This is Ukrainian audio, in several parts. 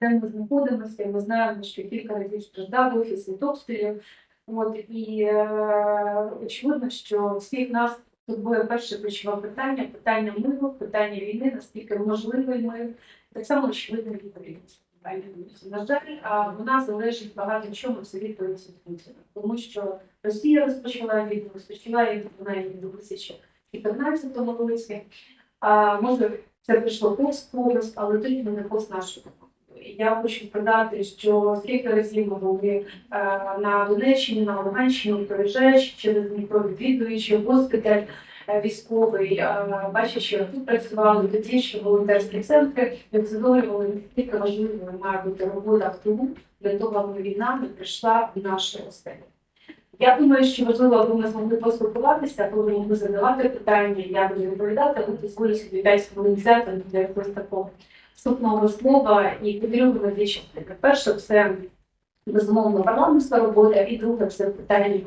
де ми знаходимося. Ми знаємо, що кілька разів страждав офіс від обстрілів. От і е, очевидно, що всіх нас турбує перше ключове питання: питання миру, питання війни, наскільки можливий мир, так само очевидно відповідність. На жаль, а вона залежить багато чому це відповідь від Путіна, тому що Росія розпочала війну, розпочала її вона її в 2014 році. А може це прийшло пост когось, але тоді не пост нашого. Я хочу продати, що скільки разів ми були е, на Донеччині, на Луганщині, приїжджаючи через Дніпро, відвідуючи госпіталь е, військовий, е, бачачи, як тут працювали тоді, що волонтерські центри, обговорювали, наскільки важливою має бути робота в тилу для того, аби війна не прийшла в наші оселі. Я думаю, що важливо, аби ми змогли поспілкуватися, коли ми могли задавати питання, я буду відповідати, але дозволю собі 5 хвилин взяти для якогось такого вступного слова і на дві частини. Перше, це безумовно парламентська робота, і друге це питання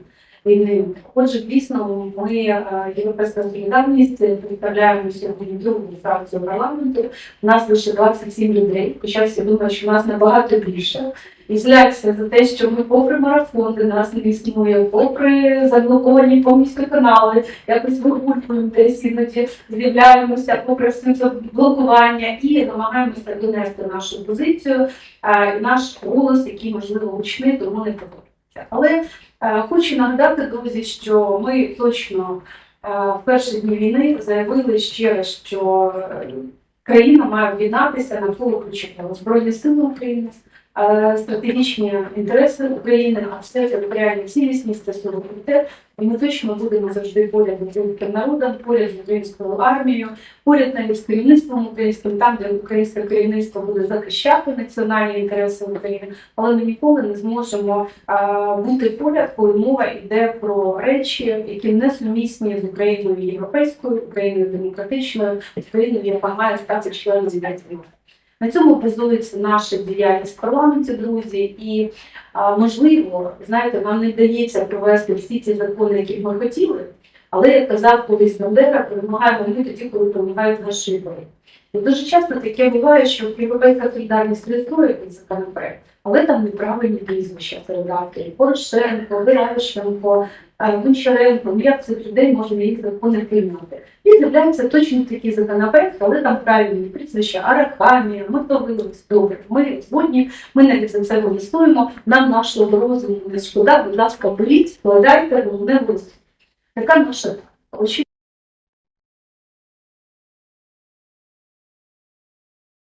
війни. Отже, дійсно, ми е, європейська солідарність представляємо сьогодні другу фракцію парламенту. У нас лише 27 людей, хоча всі думають, що нас набагато більше. І зляться за те, що ми попри марафон, де нас не існує, попри заблоковані повністю канали, якось вигулькуємо десь іноді з'являємося, попри все це блокування і намагаємося донести нашу позицію, е, наш голос, який можливо гучний, тому не подобається. Але е, хочу нагадати, друзі, що ми точно е, в перші дні війни заявили ще раз, що е, країна має об'єднатися навколо ключового збройні сили України. Стратегічні інтереси України, а все територіальні цілісність та суверенітет. І ми точно будемо завжди поряд з українським народом, поряд з українською армією, поряд навіть з керівництвом українським, там, де українське керівництво буде захищати національні інтереси України, але ми ніколи не зможемо а, бути поряд, коли мова йде про речі, які не сумісні з Україною європейською, Україною демократичною, з країною, яка має стати членом зібрання. На цьому базується наша діяльність в парламенті, друзі, і можливо, знаєте, нам не вдається провести всі ці закони, які ми хотіли, але як казав колись Бандера, перемагаємо ми тоді, коли перемагають наші вибори. І дуже часто таке буває, що європейська солідарність реєструє цей законопроект, але там неправильні прізвища серед авторів. Порошенко, Геращенко, е, Гончаренко, ну як цих людей можна їх закони приймати. І з'являється точно такий законопроект, але там правильні прізвища Арахамія, Мотовиловець, добре. Ми згодні, ми навіть за це голосуємо. Нам нашого розуму не шкода, будь ласка, беріть, складайте, головне голосуйте. Така наша очевидно.